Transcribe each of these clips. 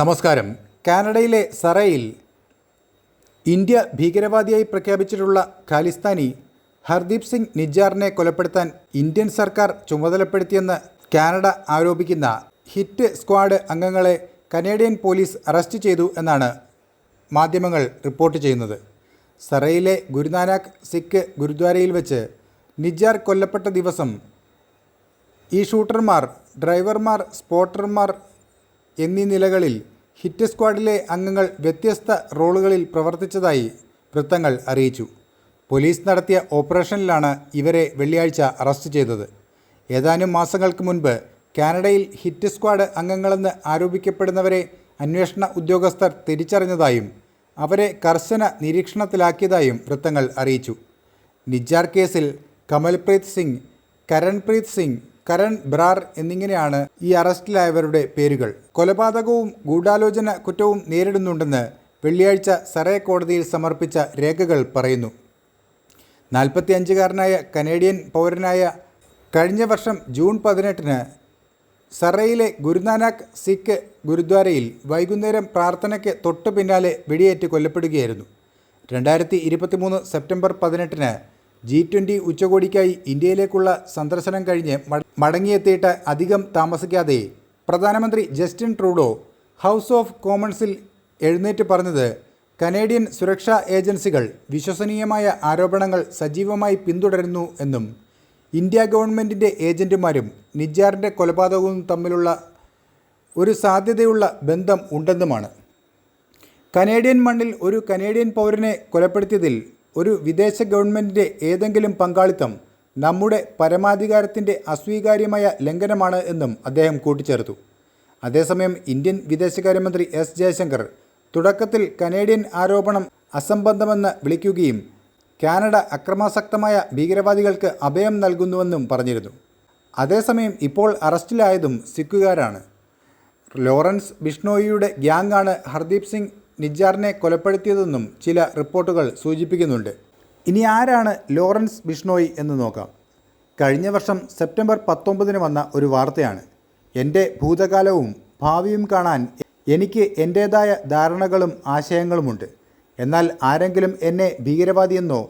നമസ്കാരം. കാനഡയിലെ സറയിൽ ഇന്ത്യ ഭീകരവാദിയായി പ്രഖ്യാപിച്ചിട്ടുള്ള ഖാലിസ്ഥാനി ഹർദീപ് സിംഗ് നിജാറിനെ കൊലപ്പെടുത്താൻ ഇന്ത്യൻ സർക്കാർ ചുമതലപ്പെടുത്തിയെന്ന് കാനഡ ആരോപിക്കുന്ന ഹിറ്റ് സ്ക്വാഡ് അംഗങ്ങളെ കനേഡിയൻ പോലീസ് അറസ്റ്റ് ചെയ്തു എന്നാണ് മാധ്യമങ്ങൾ റിപ്പോർട്ട് ചെയ്യുന്നത്. സറയിലെ ഗുരുനാനാക്ക് സിഖ് ഗുരുദ്വാരയിൽ വെച്ച് നിജാർ കൊല്ലപ്പെട്ട ദിവസം ഈ ഷൂട്ടർമാർ ഡ്രൈവർമാർ സ്പോട്ടർമാർ എന്നീ നിലകളിൽ ഹിറ്റ് സ്ക്വാഡിലെ അംഗങ്ങൾ വ്യത്യസ്ത റോളുകളിൽ പ്രവർത്തിച്ചതായി വൃത്തങ്ങൾ അറിയിച്ചു. പോലീസ് നടത്തിയ ഓപ്പറേഷനിലാണ് ഇവരെ വെള്ളിയാഴ്ച അറസ്റ്റ് ചെയ്തത്. ഏതാനും മാസങ്ങൾക്ക് മുൻപ് കാനഡയിൽ ഹിറ്റ് സ്ക്വാഡ് അംഗങ്ങളെന്ന് ആരോപിക്കപ്പെടുന്നവരെ അന്വേഷണ ഉദ്യോഗസ്ഥർ തിരിച്ചറിഞ്ഞതായും അവരെ കർശന നിരീക്ഷണത്തിലാക്കിയതായും വൃത്തങ്ങൾ അറിയിച്ചു. നിജാർ കേസിൽ കമൽപ്രീത് സിംഗ് കരൺപ്രീത് സിംഗ് കരൺ ബ്രാർ എന്നിങ്ങനെയാണ് ഈ അറസ്റ്റിലായവരുടെ പേരുകൾ. കൊലപാതകവും ഗൂഢാലോചന കുറ്റവും നേരിടുന്നുണ്ടെന്ന് വെള്ളിയാഴ്ച സറേ കോടതിയിൽ സമർപ്പിച്ച രേഖകൾ പറയുന്നു. നാൽപ്പത്തി അഞ്ചുകാരനായ കനേഡിയൻ പൗരനായ കഴിഞ്ഞ വർഷം ജൂൺ പതിനെട്ടിന് സറയിലെ ഗുരുനാനാക്ക് സിഖ് ഗുരുദ്വാരയിൽ വൈകുന്നേരം പ്രാർത്ഥനയ്ക്ക് തൊട്ടു പിന്നാലെ വെടിയേറ്റ് കൊല്ലപ്പെടുകയായിരുന്നു. രണ്ടായിരത്തി ഇരുപത്തിമൂന്ന് സെപ്റ്റംബർ പതിനെട്ടിന് ജി ട്വന്റി ഉച്ചകോടിക്കായി ഇന്ത്യയിലേക്കുള്ള സന്ദർശനം കഴിഞ്ഞ് മട- മടങ്ങിയെത്തിയിട്ട് അധികം താമസിക്കാതെ പ്രധാനമന്ത്രി ജസ്റ്റിൻ ട്രൂഡോ ഹൗസ് ഓഫ് കോമൺസിൽ എഴുന്നേറ്റ് പറഞ്ഞത് കനേഡിയൻ സുരക്ഷാ ഏജൻസികൾ വിശ്വസനീയമായ ആരോപണങ്ങൾ സജീവമായി പിന്തുടരുന്നു എന്നും ഇന്ത്യ ഗവൺമെന്റിന്റെ ഏജന്റുമാരും നിജാറിന്റെ കൊലപാതകവും തമ്മിലുള്ള ഒരു സാധ്യതയുള്ള ബന്ധം ഉണ്ടെന്നുമാണ്. കനേഡിയൻ മണ്ണിൽ ഒരു കനേഡിയൻ പൗരനെ കൊലപ്പെടുത്തിയതിൽ ഒരു വിദേശ ഗവൺമെന്റിന്റെ ഏതെങ്കിലും പങ്കാളിത്തം നമ്മുടെ പരമാധികാരത്തിന്റെ അസ്വീകാര്യമായ ലംഘനമാണ് എന്നും അദ്ദേഹം കൂട്ടിച്ചേർത്തു. അതേസമയം ഇന്ത്യൻ വിദേശകാര്യമന്ത്രി എസ് ജയശങ്കർ തുടക്കത്തിൽ കനേഡിയൻ ആരോപണം അസംബന്ധമെന്ന് വിളിക്കുകയും കാനഡ അക്രമാസക്തമായ ഭീകരവാദികൾക്ക് അഭയം നൽകുന്നുവെന്നും പറഞ്ഞിരുന്നു. അതേസമയം ഇപ്പോൾ അറസ്റ്റിലായതും സിഖുകാരാണ്. ലോറൻസ് ബിഷ്ണോയിയുടെ ഗ്യാങ്ങാണ് ഹർദീപ് സിംഗ് നിജാറിനെ കൊലപ്പെടുത്തിയതെന്നും ചില റിപ്പോർട്ടുകൾ സൂചിപ്പിക്കുന്നുണ്ട്. ഇനി ആരാണ് ലോറൻസ് ബിഷ്ണോയി എന്ന് നോക്കാം. കഴിഞ്ഞ വർഷം സെപ്റ്റംബർ പത്തൊമ്പതിന് വന്ന ഒരു വാർത്തയാണ്. എന്റെ ഭൂതകാലവും ഭാവിയും കാണാൻ എനിക്ക് എന്റേതായ ധാരണകളും ആശയങ്ങളുമുണ്ട്. എന്നാൽ ആരെങ്കിലും എന്നെ ഭീകരവാദിയെന്നോ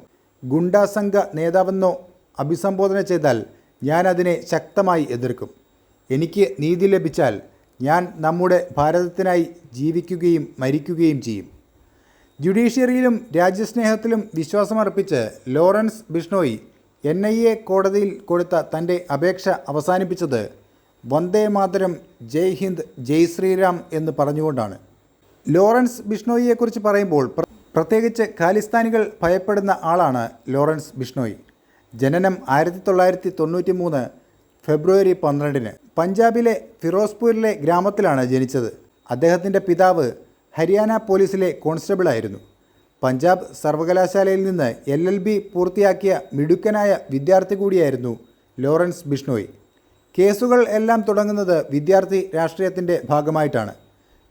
ഗുണ്ടാസംഘ നേതാവെന്നോ അഭിസംബോധന ചെയ്താൽ ഞാനതിനെ ശക്തമായി എതിർക്കും. എനിക്ക് നീതി ലഭിച്ചാൽ ഞാൻ നമ്മുടെ ഭാരതത്തിനായി ജീവിക്കുകയും മരിക്കുകയും ചെയ്യും. ജുഡീഷ്യറിയിലും രാജ്യസ്നേഹത്തിലും വിശ്വാസമർപ്പിച്ച് Lawrence Bishnoi N I A കോടതിയിൽ കൊടുത്ത തന്റെ അപേക്ഷ അവസാനിപ്പിച്ചത് വന്ദേ മാതരം ജയ് ഹിന്ദ് ജയ് ശ്രീരാം എന്ന് പറഞ്ഞുകൊണ്ടാണ്. ലോറൻസ് ബിഷ്ണോയിയെക്കുറിച്ച് പറയുമ്പോൾ പ്രത്യേകിച്ച് ഖാലിസ്ഥാനികൾ ഭയപ്പെടുന്ന ആളാണ് ലോറൻസ് ബിഷ്ണോയി. ജനനം ആയിരത്തി തൊള്ളായിരത്തി തൊണ്ണൂറ്റി മൂന്ന് ഫെബ്രുവരി പന്ത്രണ്ടിന് പഞ്ചാബിലെ ഫിറോസ്പൂരിലെ ഗ്രാമത്തിലാണ് ജനിച്ചത്. അദ്ദേഹത്തിന്റെ പിതാവ് ഹരിയാന പോലീസിലെ കോൺസ്റ്റബിളായിരുന്നു. പഞ്ചാബ് സർവകലാശാലയിൽ നിന്ന് എൽ എൽ ബി പൂർത്തിയാക്കിയ മിടുക്കനായ വിദ്യാർത്ഥി കൂടിയായിരുന്നു ലോറൻസ് ബിഷ്ണോയി. കേസുകൾ എല്ലാം തുടങ്ങുന്നത് വിദ്യാർത്ഥി രാഷ്ട്രീയത്തിന്റെ ഭാഗമായിട്ടാണ്.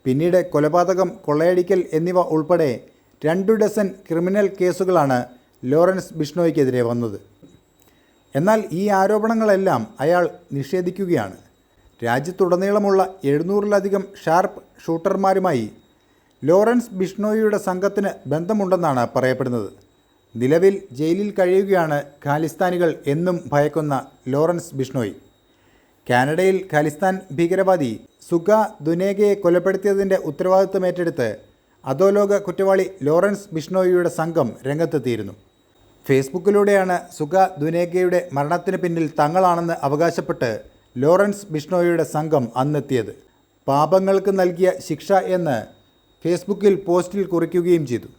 പിന്നീട് കൊലപാതകം കൊള്ളയടിക്കൽ എന്നിവ ഉൾപ്പെടെ രണ്ടു ഡസൻ ക്രിമിനൽ കേസുകളാണ് ലോറൻസ് ബിഷ്ണോയ്ക്കെതിരെ വന്നത്. എന്നാൽ ഈ ആരോപണങ്ങളെല്ലാം അയാൾ നിഷേധിക്കുകയാണ്. രാജ്യത്തുടനീളമുള്ള എഴുന്നൂറിലധികം ഷാർപ്പ് ഷൂട്ടർമാരുമായി ലോറൻസ് ബിഷ്ണോയിയുടെ സംഘത്തിന് ബന്ധമുണ്ടെന്നാണ് പറയപ്പെടുന്നത്. നിലവിൽ ജയിലിൽ കഴിയുകയാണ് ഖാലിസ്ഥാനികൾ എന്നും ഭയക്കുന്ന ലോറൻസ് ബിഷ്ണോയി കാനഡയിൽ ഖാലിസ്ഥാൻ ഭീകരവാദി സുഗ ദുനേഗയെ കൊലപ്പെടുത്തിയതിന്റെ ഉത്തരവാദിത്വം ഏറ്റെടുത്ത് അധോലോക കുറ്റവാളി ലോറൻസ് ബിഷ്ണോയിയുടെ സംഘം രംഗത്തെത്തിയിരുന്നു. ഫേസ്ബുക്കിലൂടെയാണ് സുഗ ദുനേഗയുടെ മരണത്തിന് പിന്നിൽ തങ്ങളാണെന്ന് അവകാശപ്പെട്ട് ലോറൻസ് ബിഷ്ണോയിയുടെ സംഘം അന്നെത്തിയത്. പാപങ്ങൾക്ക് നൽകിയ ശിക്ഷ എന്ന് ഫേസ്ബുക്കിൽ പോസ്റ്റിൽ കുറിക്കുകയും ചെയ്തു.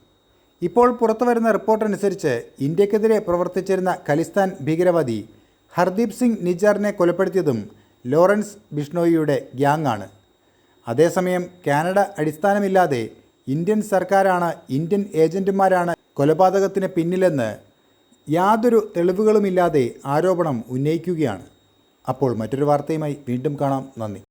ഇപ്പോൾ പുറത്തുവരുന്ന റിപ്പോർട്ടനുസരിച്ച് ഇന്ത്യക്കെതിരെ പ്രവർത്തിച്ചിരുന്ന ഖലിസ്ഥാൻ ഭീകരവാദി ഹർദീപ് സിംഗ് നിജാറിനെ കൊലപ്പെടുത്തിയതും ലോറൻസ് ബിഷ്ണോയിയുടെ ഗ്യാങ്ങാണ്. അതേസമയം കാനഡ അടിസ്ഥാനമില്ലാതെ ഇന്ത്യൻ സർക്കാരാണ് ഇന്ത്യൻ ഏജന്റുമാരാണ് കൊലപാതകത്തിന് പിന്നിലെന്ന് യാതൊരു തെളിവുകളുമില്ലാതെ ആരോപണം ഉന്നയിക്കുകയാണ്. അപ്പോൾ മറ്റൊരു വാർത്തയുമായി വീണ്ടും കാണാം. നന്ദി.